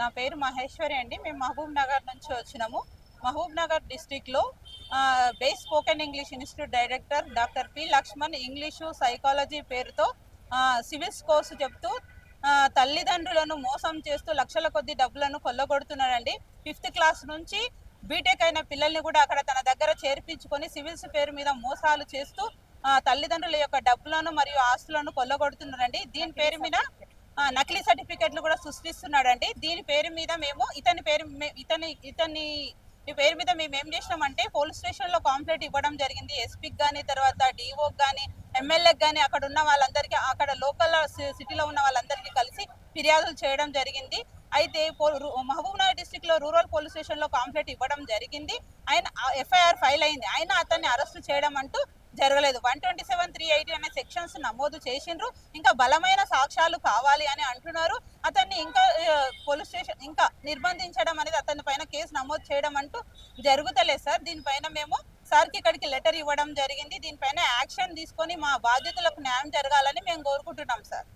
నా పేరు మహేశ్వరి అండి. మేము మహబూబ్ నగర్ నుంచి వచ్చినాము. మహబూబ్ నగర్ డిస్టిక్లో base spoken English institute director doctor P Lakshman English psychology పేరుతో సివిల్స్ కోర్సు చెప్తూ తల్లిదండ్రులను మోసం చేస్తూ లక్షల కొద్ది డబ్బులను కొల్లగొడుతున్నాడండి ఫిఫ్త్ క్లాస్ నుంచి బీటెక్ అయిన పిల్లల్ని కూడా అక్కడ తన దగ్గర చేర్పించుకొని సివిల్స్ పేరు మీద మోసాలు చేస్తూ తల్లిదండ్రుల యొక్క డబ్బులను మరియు ఆస్తులను కొల్లగొడుతున్నారండి. దీని పేరు మీద నకిలీ సర్టిఫికెట్లు కూడా సృష్టిస్తున్నాడండి. దీని పేరు మీద మేము ఇతని పేరు ఇతని ఇతని ఈ పేరు మీద మేము ఏం చేసినామంటే పోలీస్ స్టేషన్లో కాంప్లైంట్ ఇవ్వడం జరిగింది. ఎస్పీకి కానీ తర్వాత డిఓకి కానీ ఎమ్మెల్యేకి కానీ అక్కడ ఉన్న వాళ్ళందరికీ అక్కడ లోకల్ సిటీలో ఉన్న వాళ్ళందరికీ కలిసి ఫిర్యాదులు చేయడం జరిగింది. అయితే పో- రు- డిస్టిక్లో రూరల్ పోలీస్ స్టేషన్లో కాంప్లైంట్ ఇవ్వడం జరిగింది. ఆయన ఎఫ్ఐఆర్ ఫైల్ అయింది. ఆయన అతన్ని అరెస్ట్ చేయడం అంటూ జరగలేదు. One twenty seven three eighty అనే సెక్షన్స్ నమోదు చేసిండ్రు. ఇంకా బలమైన సాక్ష్యాలు కావాలి అని అంటున్నారు. అతన్ని ఇంకా పోలీస్ స్టేషన్ ఇంకా నిర్బంధించడం అనేది అతని పైన కేసు నమోదు చేయడం అంటూ జరుగుతలేదు సార్. దీనిపైన మేము సార్కి ఇక్కడికి లెటర్ ఇవ్వడం జరిగింది. దీనిపైన యాక్షన్ తీసుకొని మా బాధ్యతలకు న్యాయం జరగాలని మేము కోరుకుంటున్నాం సార్.